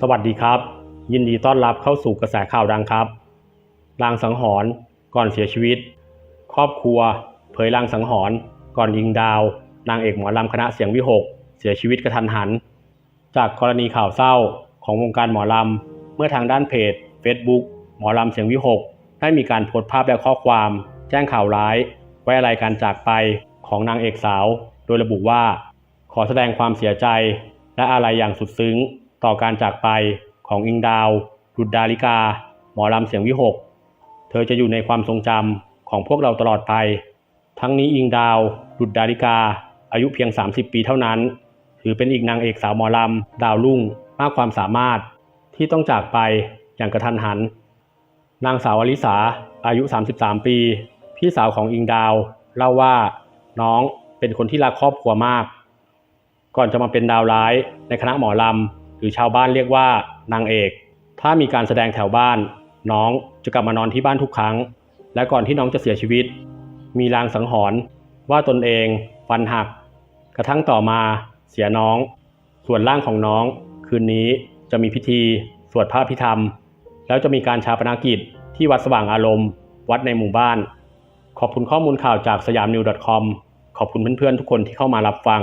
สวัสดีครับ ยินดีต้อนรับเข้าสู่กระแสข่าวดังครับลางสังหรณ์ก่อนเสียชีวิต ครอบครัว เผยลางสังหรณ์ก่อนยิงดาว นางเอกหมอลำคณะเสียงวิหก เสียชีวิตกระทันหัน จากกรณีข่าวเศร้าของวงการหมอลำ เมื่อทางด้านเพจ Facebook หมอลำเสียงวิหก ได้มีการโพสต์ภาพและข้อความ แจ้งข่าวร้ายไว้อะไรการจากไปของนางเอกสาว โดยระบุว่า ขอแสดงความเสียใจ และอาลัยอย่างสุดซึ้ง ต่อการจากไปของอิงดาวรุดดาลิกา หมอลำเสียงวิหก เธอจะอยู่ในความทรงจำของพวกเราตลอดไป ทั้งนี้อิงดาวรุดดาลิกา อายุเพียง 30 ปีเท่านั้น ถือเป็นอีกนางเอกสาวหมอลำดาวรุ่งมากความสามารถที่ต้องจากไปอย่างกระทันหัน นางสาวอลิสาอายุ 33 ปี พี่สาวของอิงดาว เล่าว่าน้องเป็นคนที่รักครอบครัวมาก ก่อนจะมาเป็นดาวร้ายในคณะหมอลำ รือชาวบ้านเรียกว่านางเอก ถ้ามีการแสดงแถวบ้าน น้องจะกลับมานอนที่บ้านทุกครั้ง และก่อนที่น้องจะเสียชีวิต มีลางสังหรณ์ว่าตนเองฟันหัก กระทั่งต่อมาเสียน้อง ส่วนร่างของน้อง คืนนี้จะมีพิธี สวดพระพิธรรม แล้วจะมีการชาปนกิจที่วัดสว่างอารมณ์ วัดในหมู่บ้าน ขอบคุณข้อมูลข่าวจากสยามนิว .com ขอบคุณเพื่อนๆทุกคนที่เข้ามารับฟัง